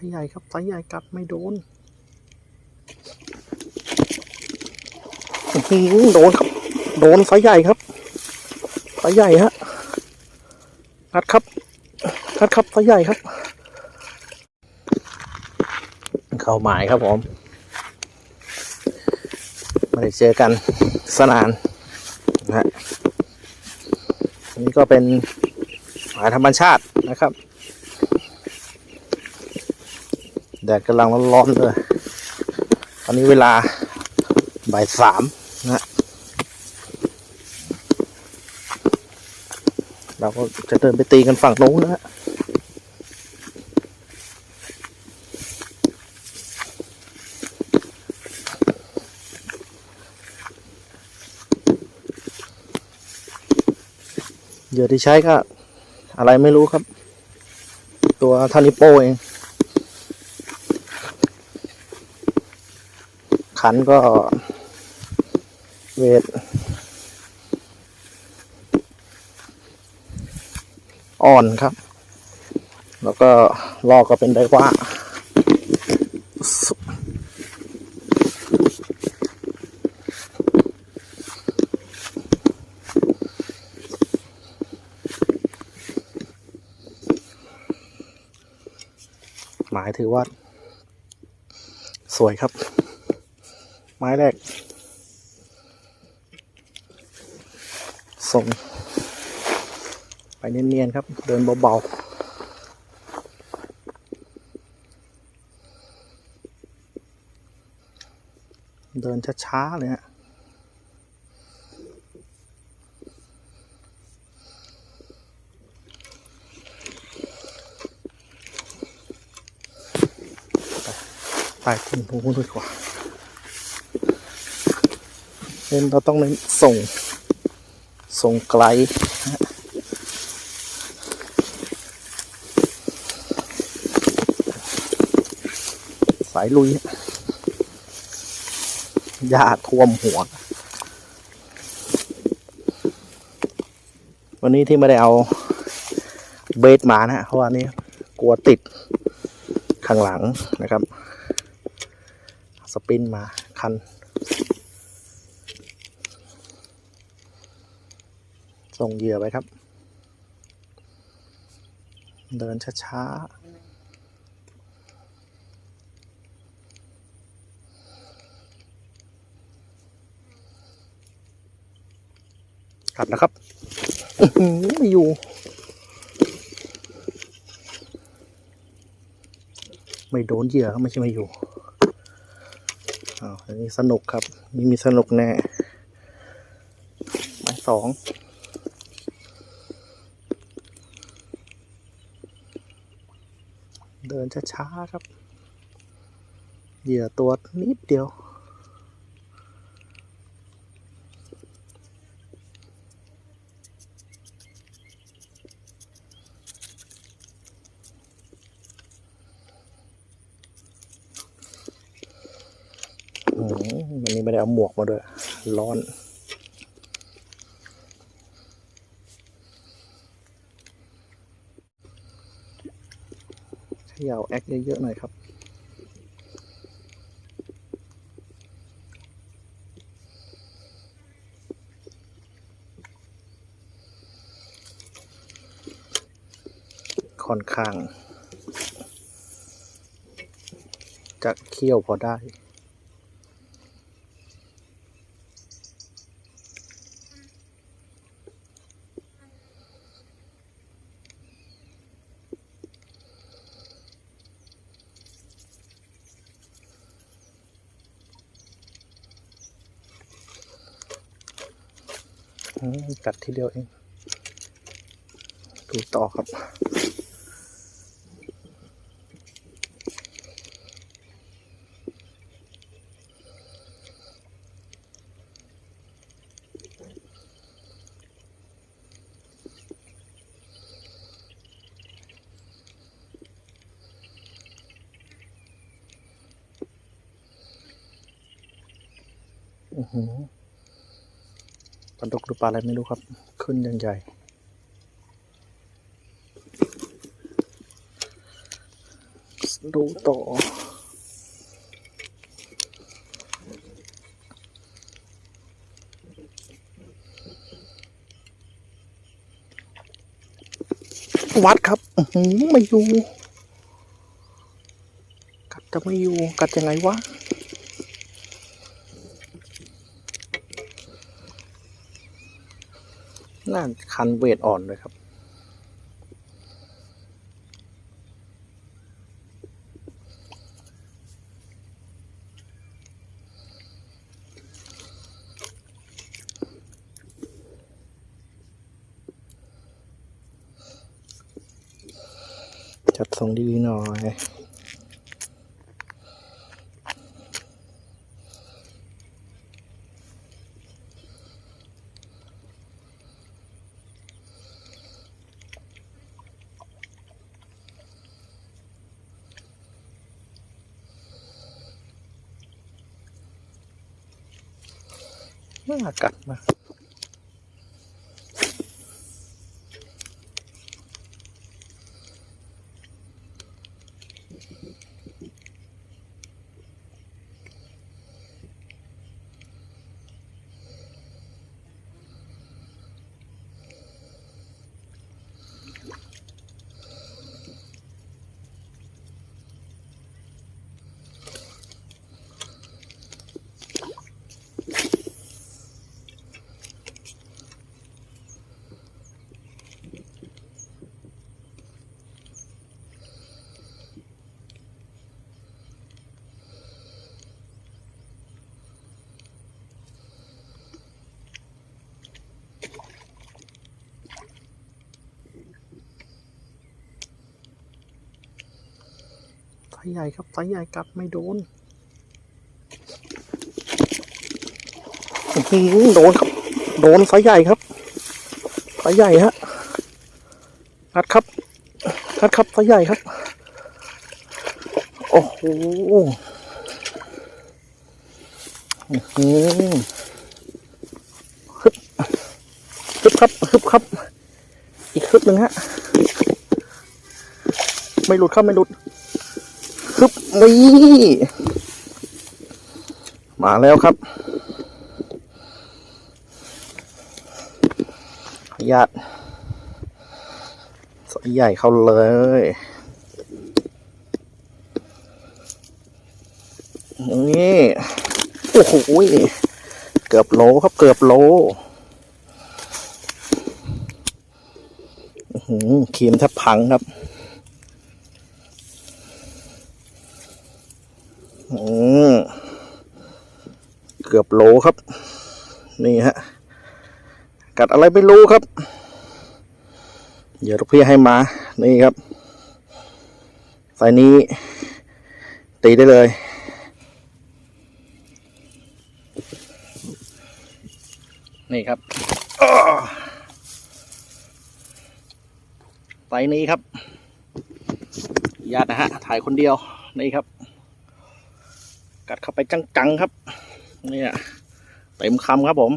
ส์ใหญ่ครับไซใหญ่กัดไม่โดนโดนครับ โดนไซใหญ่ครับไซใหญ่ฮะกัดครับกัดครับไซใหญ่ครับ เข้าหมายครับผมม่ได้เจอกันสนานนะฮะอันนี้ก็เป็นหมายธรรมชาตินะครับ แดดกำลังร้อนๆเลยตอนนี้เวลาบ่ายสามนะเราก็จะเดินไปตีกันฝั่งโน้นนะฮะเหยื่อที่ใช้ก็อะไรไม่รู้ครับ ตัวทานิโปเอง ขันก็ เวทอ่อนครับ แล้วก็ลอกก็เป็นไดว่าหมายถือว่า สวยครับ ไม้แรกส่ง ไปเนียนๆครับ เดินเบาๆเดินช้า ๆ เลยฮะ ไปถึงตรงนู้นดีกว่า เน้นเราต้องเน้นส่ง ส่งไกลสายลุยหญ้าท่วมหัว วันนี้ที่ไม่ได้เอาเบสมานะฮะเพราะว่านี่กลัวติดข้างหลังนะครับ สปินมาคัน ส่งเหยื่อไปครับ เดินช้าๆกัดนะครับไม่อยู่ไม่โดนเหยื่อครับไม่ใช่ไม่อยู่อ้าวอันนี้สนุกครับ นี่มีสนุกแน่หมายสอง เดินช้าๆครับ เหยื่อตัวนิดเดียวอืมวันนี้ไม่ได้เอาหมวกมาด้วย ร้อน ย่าแอคเยอะๆหน่อยครับ ค่อนข้าง จะเคี่ยวพอได้ กัดทีเดียวเอง ดูต่อครับ อือหือ ปลาดุกหรือปลาอะไรไม่รู้ครับ ขึ้นยังใหญ่ดูต่อ วัดครับอื้อหือไม่อยู่ กัดจะไม่อยู่ กัดยังไงวะ น่าคันเวทอ่อนเลยครับ จัดทรงดีๆหน่อย น่ากัดมา ไซใหญ่ครับไซใหญ่กัดไม่โดนอื้อหือโดนครับ โดนไซใหญ่ครับไซใหญ่ฮะงัดครับงัดครับไซใหญ่ครับ โอ้โหอื้อหือฮึบฮึบครับฮึบครับ อีกฮึบหนึ่งฮะ ไม่หลุดครับ ไม่หลุดึบนี่มาแล้วครับขออนุญาตสายใหญ่เข้าเลยนี่โอ้โหเกือบโลครับเกือบโลอื้อหือครีมแทบพังครับ เกือบโลครับ นี่ฮะ กัดอะไรไม่รู้ครับ เดี๋ยวลูกพี่ให้มา นี่ครับสายนี้ ตีได้เลยนี่ครับอ้อสายนี้ครับ ญาตินะฮะ ถ่ายคนเดียว นี่ครับ กัดเข้าไปจังๆครับ เนี่ยเต็มคำครับผม